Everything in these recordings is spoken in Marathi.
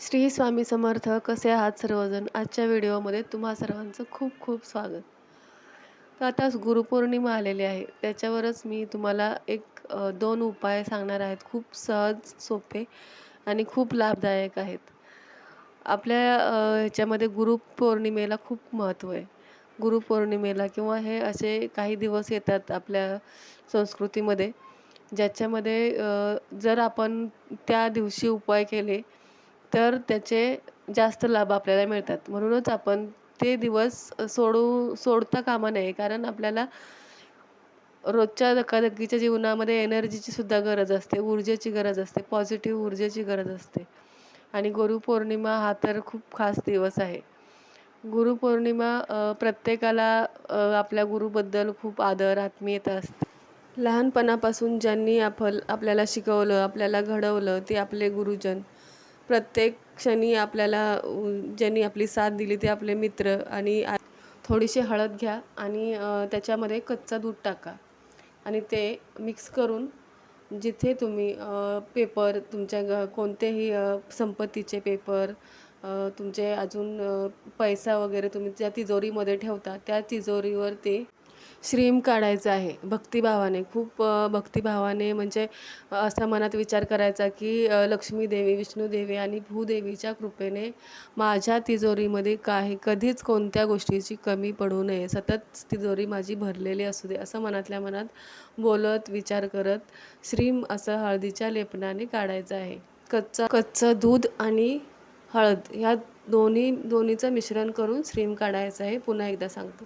श्री स्वामी समर्थ कसे आहात सर्वजण? आजच्या व्हिडिओमध्ये तुम्हा सर्वांचं खूप खूप स्वागत. तर आता गुरुपौर्णिमा आलेली आहे. त्याच्यावरच मी तुम्हाला एक दोन उपाय सांगणार आहेत. खूप सहज सोपे आणि खूप लाभदायक आहेत. आपल्या ह्याच्यामध्ये गुरुपौर्णिमेला खूप महत्त्व आहे. गुरुपौर्णिमेला किंवा हे असे काही दिवस येतात आपल्या संस्कृतीमध्ये ज्याच्यामध्ये जर आपण त्या दिवशी उपाय केले तर त्याचे जास्त लाभ आपल्याला मिळतात. म्हणूनच आपण ते दिवस सोडू सोडता कामा नये. कारण आपल्याला रोजच्या धकाधकीच्या जीवनामध्ये एनर्जीची सुद्धा गरज असते. ऊर्जेची गरज असते. पॉझिटिव्ह ऊर्जेची गरज असते. आणि गुरुपौर्णिमा हा तर खूप खास दिवस आहे. गुरुपौर्णिमा प्रत्येकाला आपल्या गुरुबद्दल खूप आदर आत्मीयता असते. लहानपणापासून ज्यांनी आपल आपल्याला शिकवलं आपल्याला घडवलं ते आपले गुरुजन. प्रत्येक क्षणी आपल्याला ज्यांनी आपली साथ दिली ते आपले मित्र आणि थोडीशी हळद घ्या आणि त्याच्यामध्ये कच्चा दूध टाका. आणि ते मिक्स करून जिथे तुम्ही पेपर तुमच्या ग कोणतेही संपत्तीचे पेपर तुमचे अजून पैसा वगैरे तुम्ही ज्या तिजोरीमध्ये ठेवता त्या तिजोरीवर ते श्रीम काढायचं आहे. भक्तिभावाने खूप भक्तिभावाने म्हणजे असा मनात विचार करायचा की लक्ष्मीदेवी लक्ष्मी देवी आणि भूदेवीच्या कृपेने माझ्या तिजोरीमध्ये काही कधीच कोणत्या गोष्टीची कमी पडू नये. सतत तिजोरी माझी भरलेली असू दे असं मनातल्या मनात बोलत विचार करत श्रीम असं हळदीच्या लेपनाने काढायचं आहे. कच्चा कच्चं दूध आणि हळद ह्या दोन्ही दोन्हीचं मिश्रण करून श्रीम काढायचं आहे. पुन्हा एकदा सांगतो.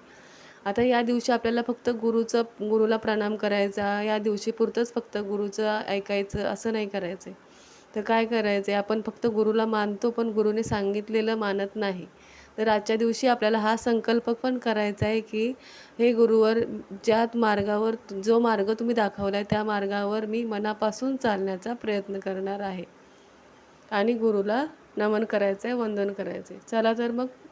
आता या दिवशी आपल्याला फक्त गुरुचं गुरुला प्रणाम करायचा या दिवशी पुरतंच फक्त गुरुचं ऐकायचं असं नाही करायचं आहे तर काय करायचं आहे आपण फक्त गुरुला मानतो पण गुरुने सांगितलेलं मानत नाही. तर आजच्या दिवशी आपल्याला हा संकल्प पण करायचा आहे की हे गुरुवर ज्या मार्गावर जो मार्ग तुम्ही दाखवला आहे त्या मार्गावर मी मनापासून चालण्याचा प्रयत्न करणार आहे. आणि गुरुला नमन करायचं आहे वंदन करायचं आहे चला तर मग